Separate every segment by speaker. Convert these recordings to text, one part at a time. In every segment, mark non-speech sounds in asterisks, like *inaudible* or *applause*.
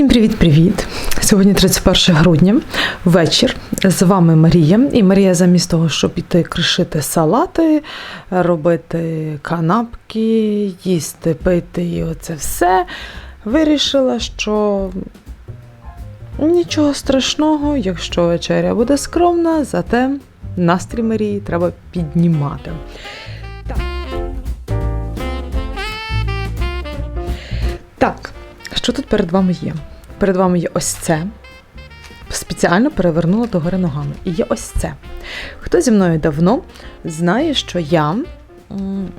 Speaker 1: Всім привіт-привіт! Сьогодні 31 грудня, вечір. З вами Марія. І Марія, замість того, щоб іти кришити салати, робити канапки, їсти, пити і оце все, вирішила, що нічого страшного, якщо вечеря буде скромна, зате настрій Марії треба піднімати. Так, що тут перед вами є? Перед вами є ось це. Спеціально перевернула догори ногами. І є ось це. Хто зі мною давно знає, що я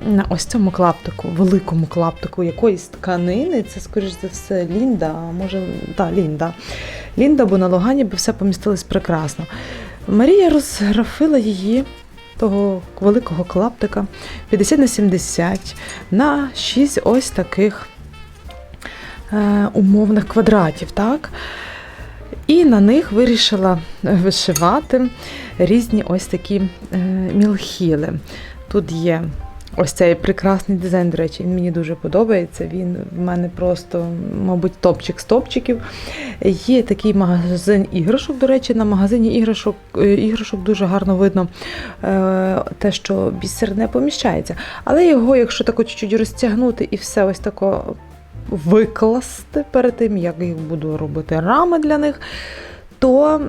Speaker 1: на ось цьому клаптику, великому клаптику якоїсь тканини, це, скоріш за все, Лінда, а може, так, Лінда. Лінда, бо на Логані би все помістилось прекрасно. Марія розграфила її. Того великого клаптика 50 на 70 на 6 ось таких умовних квадратів, так? І на них вирішила вишивати різні ось такі е, мілхіли. Тут є ось цей прекрасний дизайн, до речі, він мені дуже подобається. Він в мене просто, мабуть, топчик з топчиків. Є такий магазин іграшок, до речі, на магазині іграшок, е, іграшок дуже гарно видно е, те, що бісер не поміщається. Але його, якщо тако чуть-чуть розтягнути і все ось тако викласти перед тим, як їх буду робити рами для них, то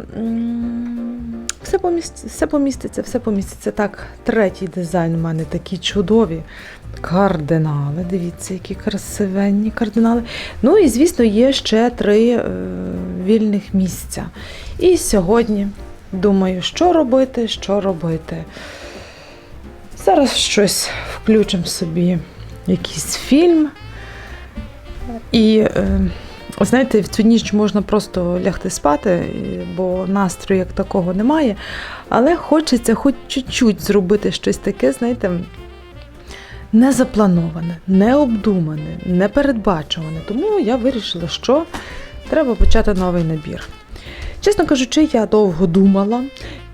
Speaker 1: все, поміст... все поміститься, все поміститься. Так, третій дизайн у мене такі чудові кардинали. Дивіться, які красивенні кардинали. Ну і, звісно, є ще три е, вільних місця. І сьогодні думаю, що робити, що робити. Зараз щось включимо собі, якийсь фільм. І е, знаєте, в цю ніч можна просто лягти спати, бо настрою як такого немає. Але хочеться хоч чуть-чуть зробити щось таке, знаєте, незаплановане, необдумане, непередбачуване. Тому я вирішила, що треба почати новий набір. Чесно кажучи, я довго думала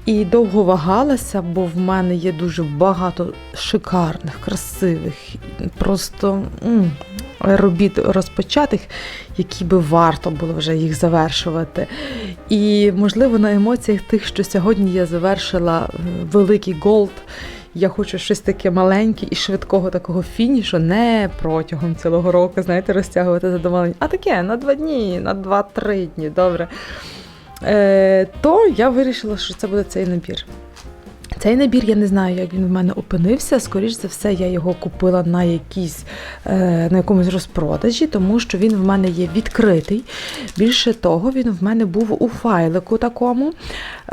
Speaker 1: і довго вагалася, бо в мене є дуже багато шикарних, красивих, просто робіт розпочатих, які би варто було вже їх завершувати. І, можливо, на емоціях тих, що сьогодні я завершила е, великий голд. Я хочу щось таке маленьке і швидкого такого фінішу, не протягом цілого року, знаєте, розтягувати задоволення, а таке на два дні, на два-три дні, добре. Е, то я вирішила, що це буде цей набір. Цей набір я не знаю, як він в мене опинився. Скоріш за все, я його купила на якійсь, е, на якомусь розпродажі, тому що він в мене є відкритий. Більше того, він в мене був у файлику такому,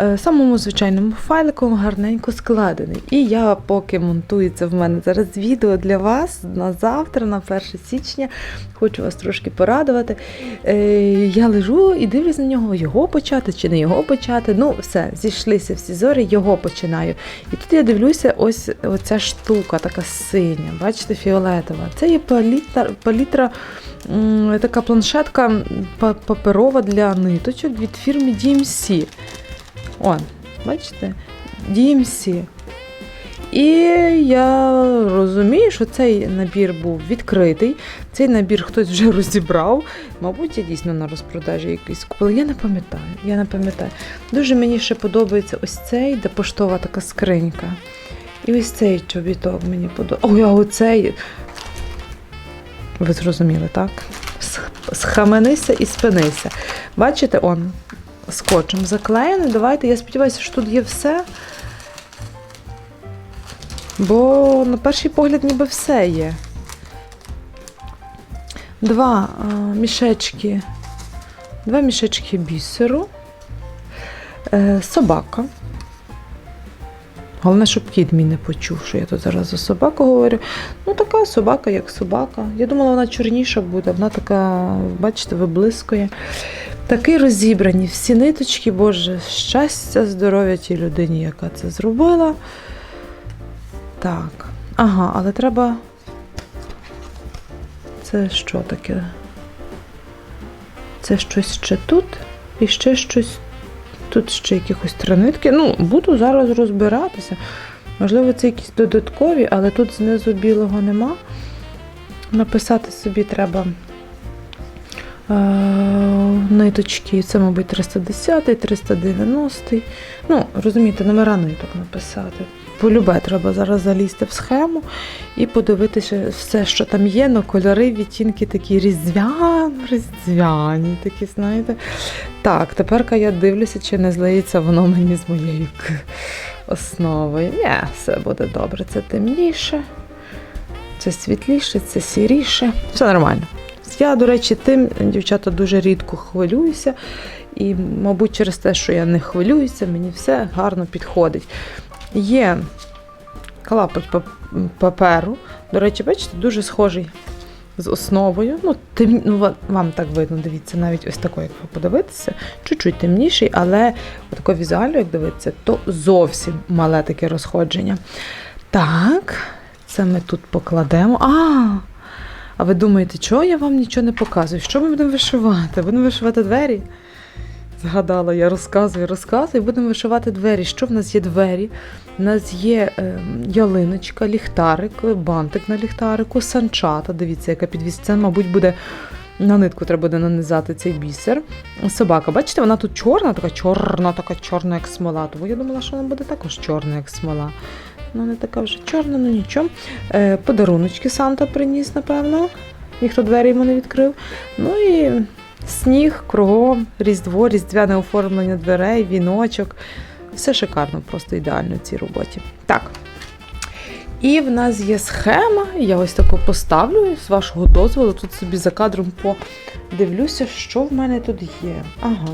Speaker 1: е, самому звичайному файлику, гарненько складений. І я, поки монтується в мене зараз відео для вас на завтра, на 1 січня, хочу вас трошки порадувати. Е, я лежу і дивлюсь на нього, його почати чи не його почати. Ну, все, зійшлися всі зорі, його починаю. І тут я дивлюся, ось оця штука, така синя, бачите, фіолетова. Це є палітра, палітра така планшетка паперова для ниточок від фірми DMC. О, бачите? DMC. І я розумію, що цей набір був відкритий. Цей набір хтось вже *laughs* розібрав. Мабуть, я дійсно на розпродажі якийсь купила. Я не пам'ятаю. Я не пам'ятаю. Дуже мені ще подобається ось цей, де поштова така скринька. І ось цей чобіток мені подобається. Ой, а оцей. Ви зрозуміли, так? Схаменися і спинися. Бачите, он скотчем заклеєний. Давайте, я сподіваюся, що тут є все. Бо на перший погляд ніби все є. Два а, мішечки. Два мішечки бісеру. Е, собака. Головне, щоб кіт мій не почув, що я тут зараз за собаку говорю. Ну, така собака, як собака. Я думала, вона чорніша буде, вона така, бачите, виблискує. Такі розібрані всі ниточки, Боже, щастя, здоров'я тій людині, яка це зробила. Так. Ага, але треба. Це що таке? Це щось ще тут і ще щось. Тут ще якихось тринитки. Ну, буду зараз розбиратися. Можливо, це якісь додаткові, але тут знизу білого нема. Написати собі треба. Е, ниточки. Це, мабуть, 310, 390. Ну, розумієте, номера ниток написати. Полюбе, треба зараз залізти в схему і подивитися все, що там є, ну кольори, відтінки такі різдвяні, різдвяні, такі, знаєте. Так, тепер я дивлюся, чи не злиється воно мені з моєю основою. Ні, все буде добре. Це темніше, це світліше, це сіріше. Все нормально. Я, до речі, тим, дівчата, дуже рідко хвилююся. І, мабуть, через те, що я не хвилююся, мені все гарно підходить. Є клапоть паперу. До речі, бачите, дуже схожий з основою. Ну, тем... ну, вам так видно, дивіться, навіть ось такий, як ви подивитися, чуть-чуть темніший, але тако візуально, як дивитися, то зовсім мале таке розходження. Так, це ми тут покладемо. А! А ви думаєте, чого я вам нічого не показую? Що ми будемо вишивати? Будемо вишивати двері? Згадала, я розказую, розказую, будемо вишивати двері. Що в нас є двері? У нас є е, ялиночка, ліхтарик, бантик на ліхтарику, санчата. Дивіться, яка підвіс. Це, мабуть, буде на нитку треба буде нанизати цей бісер. Собака, бачите, вона тут чорна, така чорна, така чорна, як смола. Тому я думала, що вона буде також чорна, як смола. Ну, не така вже чорна, ну нічого. Е, подаруночки Санта приніс, напевно. Ніхто двері йому не відкрив. Ну і сніг, кругом, різдво, різдвяне оформлення дверей, віночок. Все шикарно, просто ідеально в цій роботі. Так. І в нас є схема. Я ось таку поставлю з вашого дозволу. Тут собі за кадром подивлюся, що в мене тут є. Ага.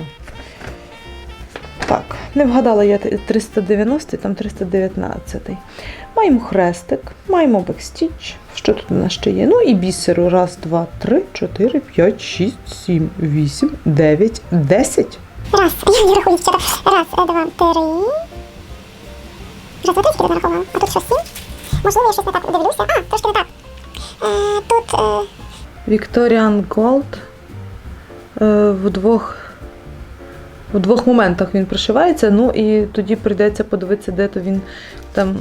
Speaker 1: Так, не вгадала я 390, там 319. Маємо хрестик, маємо бекстіч. Що тут у нас ще є? Ну і бісеру. Раз, два, три, чотири, п'ять, шість, сім, вісім, дев'ять, десять.
Speaker 2: Раз, я не рахую дівчата. Раз, е, два, три. Раз, два, три, скільки нараховувала. А тут що, сім? Можливо, я щось не так дивлюся. А, трошки не так. Е, тут, е,
Speaker 1: Victorian Gold е, в двох. В двох моментах він пришивається, ну і тоді прийдеться подивитися, де то він там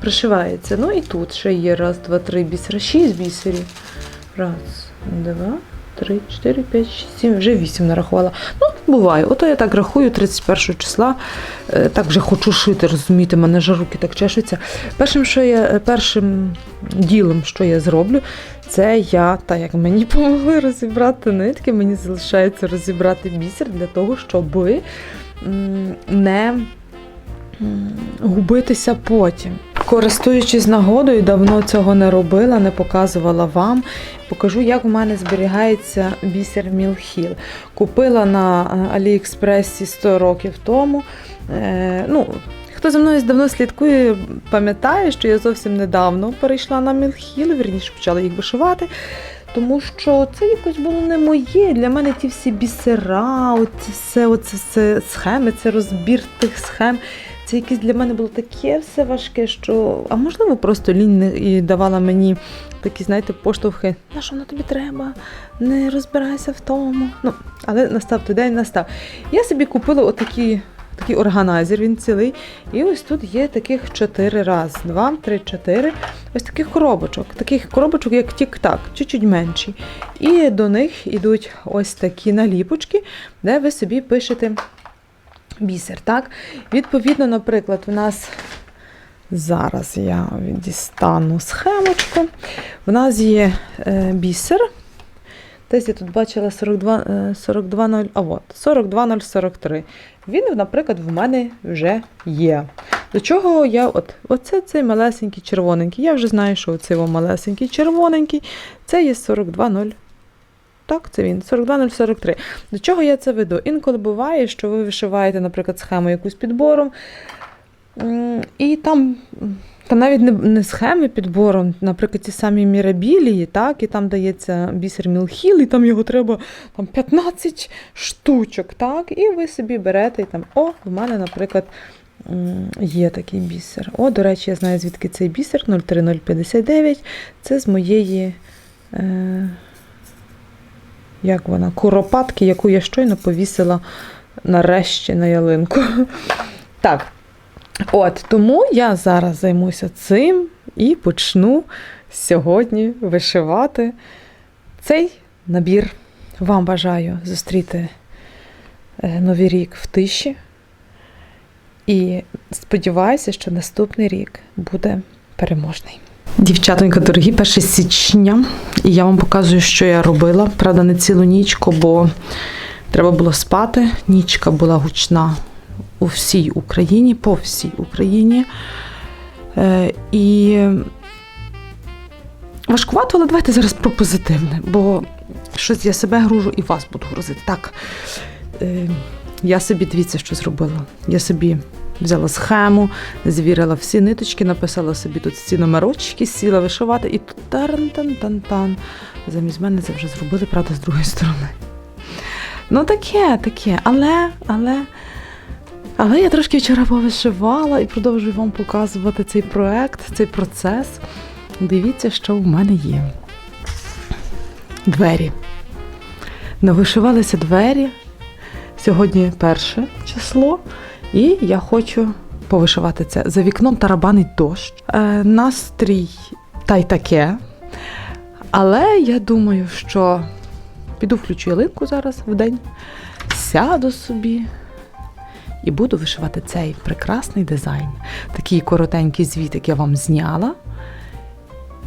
Speaker 1: пришивається. Ну і тут ще є раз, два, три бісера, шість бісерів. Раз, два, три, чотири, п'ять, шість, сім, вже вісім нарахувала. Ну, буває. Ото я так рахую 31 числа. Е, Так вже хочу шити, розумієте, мене ж руки так чешуться. Першим, що я, е, першим ділом, що я зроблю, це я, так як мені *laughs* допомогли розібрати нитки, мені залишається розібрати бісер для того, щоб не губитися потім. Користуючись нагодою, давно цього не робила, не показувала вам. Покажу, як у мене зберігається бісер Мілхіл. Купила на е, Аліекспресі 100 років тому. Е, ну, Хто за мною давно слідкує, пам'ятає, що я зовсім недавно перейшла на Мілхіл, вірніше почала їх вишивати. Тому що це якось було не моє. Для мене ті всі бісера, оці все, оце все схеми, це розбір тих схем. Це якесь для мене було таке все важке, що. А можливо, просто лінь не і давала мені такі, знаєте, поштовхи. На що воно тобі треба? Не розбирайся в тому. Ну, але настав той день, настав. Я собі купила отакі. Такий органайзер, він цілий. І ось тут є таких чотири раз. Два, три, чотири. Ось таких коробочок. Таких коробочок, як тік-так, чуть-чуть менші. І до них йдуть ось такі наліпочки, де ви собі пишете бісер. Так? Відповідно, наприклад, в нас зараз я дістану схемочку. В нас є е, бісер. Десь я тут бачила 42, е, 42, а от, 42043. Він, наприклад, в мене вже є. До чого я, от, оце цей малесенький червоненький. Я вже знаю, що оцей малесенький червоненький, це є 420. Так, це він, 42043. До чого я це веду? Інколи буває, що ви вишиваєте, наприклад, схему якусь підбором, і там. м, Там навіть не, не схеми підбором, наприклад, ті самі мірабілії, так, і там дається бісер Мілхіл, і там його треба там, 15 штучок, так, і ви собі берете і там, о, в мене, наприклад, є такий бісер. О, до речі, я знаю, звідки цей бісер 03059. Це з моєї. Е, як вона? Куропатки, яку я щойно повісила нарешті на ялинку. *laughs* Так. От, тому я зараз займуся цим і почну сьогодні вишивати цей набір. вам бажаю зустріти е, Новий рік в тиші. І сподіваюся, що наступний рік буде переможний. Дівчатонька, дорогі, 1 січня. І я вам показую, що я робила. Правда, не цілу нічку, бо треба було спати. Нічка була гучна у всій Україні, по всій Україні. Е, і важкувато, але давайте зараз про позитивне, бо щось я себе гружу і вас буду грузити. Так, е, я собі дивіться, що зробила. Я собі взяла схему, звірила всі ниточки, написала собі тут ці номерочки, сіла вишивати, і тут тан-тан-тан-тан. Замість мене це вже зробили, правда, з другої сторони. Ну, таке, таке. Але, але, але я трошки вчора повишивала і продовжую вам показувати цей проект, цей процес. Дивіться, що в мене є. Двері. Навишивалися двері. Сьогодні перше число, і я хочу повишивати це. За вікном тарабанить дощ. Е, настрій та й таке. Але я думаю, що піду включу ялинку зараз в день, сяду собі і буду вишивати цей прекрасний дизайн. Такий коротенький звіт, як я вам зняла.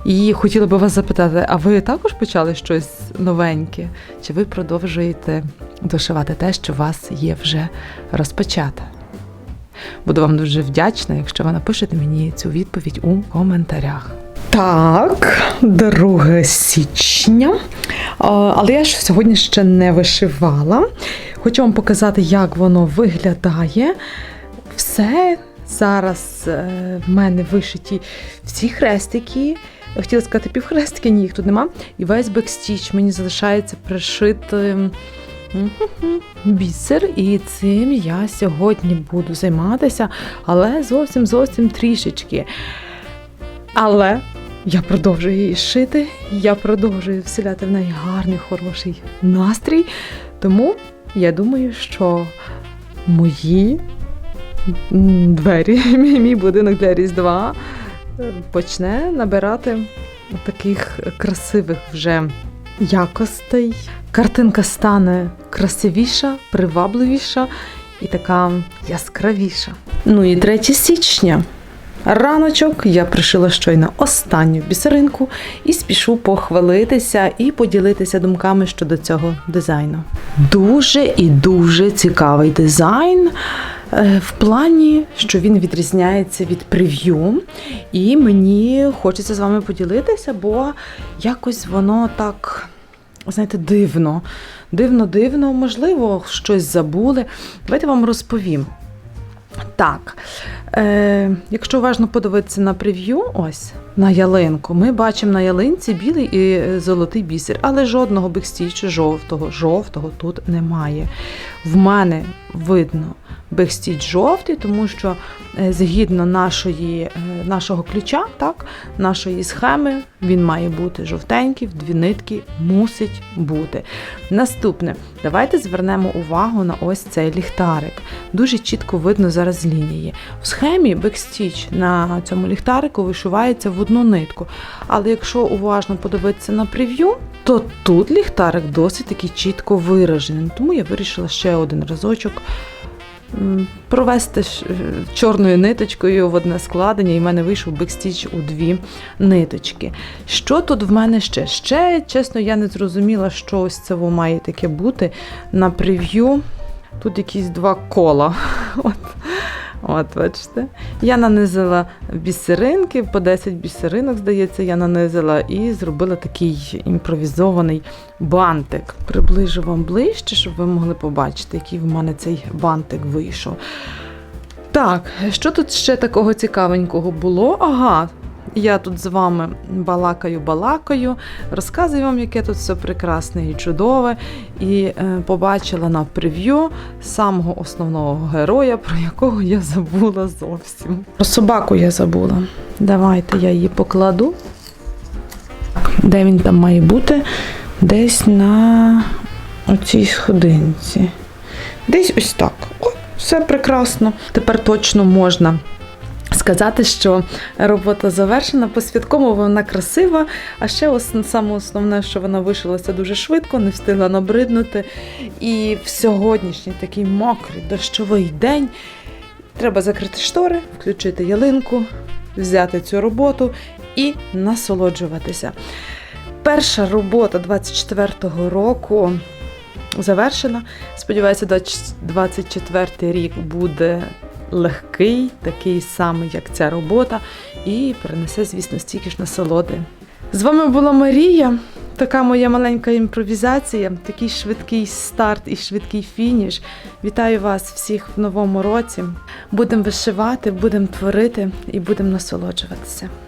Speaker 1: І хотіла би вас запитати, а ви також почали щось новеньке? Чи ви продовжуєте дошивати те, що у вас є вже розпочате? Буду вам дуже вдячна, якщо ви напишете мені цю відповідь у коментарях. Так, 2 січня. Але я ж сьогодні ще не вишивала. Хочу вам показати, як воно виглядає. Все зараз е, в мене вишиті всі хрестики. Хотіла сказати півхрестики, ні, їх тут нема. І весь бекстіч мені залишається пришити бісер, і цим я сьогодні буду займатися, але зовсім зовсім трішечки. Але я продовжую її шити, я продовжую вселяти в неї гарний, хороший настрій. Тому я думаю, що мої двері, *laughs* мій будинок для Різдва почне набирати таких красивих вже якостей. Картинка стане красивіша, привабливіша і така яскравіша. Ну і 3 січня. Раночок я пришила щойно останню бісеринку і спішу похвалитися і поділитися думками щодо цього дизайну. Дуже і дуже цікавий дизайн. Е, В плані, що він відрізняється від прев'ю, і мені хочеться з вами поділитися, бо якось воно так, знаєте, дивно. Дивно, дивно, можливо, щось забули. Давайте вам розповім. Так, е, якщо уважно подивитися на прев'ю, ось на ялинку, ми бачимо на ялинці білий і е, золотий бісер, але жодного бекстічу жовтого, жовтого тут немає. В мене видно бекстіч жовтий, тому що е, згідно нашої, е, нашого ключа, так, нашої схеми, він має бути жовтенький, в дві нитки мусить бути. Наступне, давайте звернемо увагу на ось цей ліхтарик. Дуже чітко видно зараз лінії. В схемі бекстіч на цьому ліхтарику вишивається в одну нитку. Але якщо уважно подивитися на прев'ю, то тут ліхтарик досить таки чітко виражений. Тому я вирішила ще один разочок провести е, чорною ниточкою в одне складення, і в мене вийшов бекстіч у дві ниточки. Що тут в мене ще? Ще, чесно, я не зрозуміла, що ось це має таке бути на прев'ю. Тут якісь два кола. *laughs* От. От, бачите. Я нанизила бісеринки, по 10 бісеринок, здається, я нанизила і зробила такий імпровізований бантик. Приближу вам ближче, щоб ви могли побачити, який в мене цей бантик вийшов. Так, що тут ще такого цікавенького було? Ага. Я тут з вами балакаю, балакаю, розказую вам, яке тут все прекрасне і чудове. І е, побачила на прев'ю самого основного героя, про якого я забула зовсім. Про собаку я забула. Давайте я її покладу. Де він там має бути? Десь на оцій сходинці. Десь ось так. О, все прекрасно. Тепер точно можна сказати, що робота завершена по-святковому, вона красива, а ще саме основне, що вона вишилася дуже швидко, не встигла набриднути. І в сьогоднішній такий мокрий дощовий день треба закрити штори, включити ялинку, взяти цю роботу і насолоджуватися. Перша робота 24-го року завершена. Сподіваюся, 24 рік буде легкий, такий самий, як ця робота, і принесе, звісно, стільки ж насолоди. З вами була Марія. Така моя маленька імпровізація, такий швидкий старт і швидкий фініш. Вітаю вас всіх в новому році. Будемо вишивати, будемо творити і будемо насолоджуватися.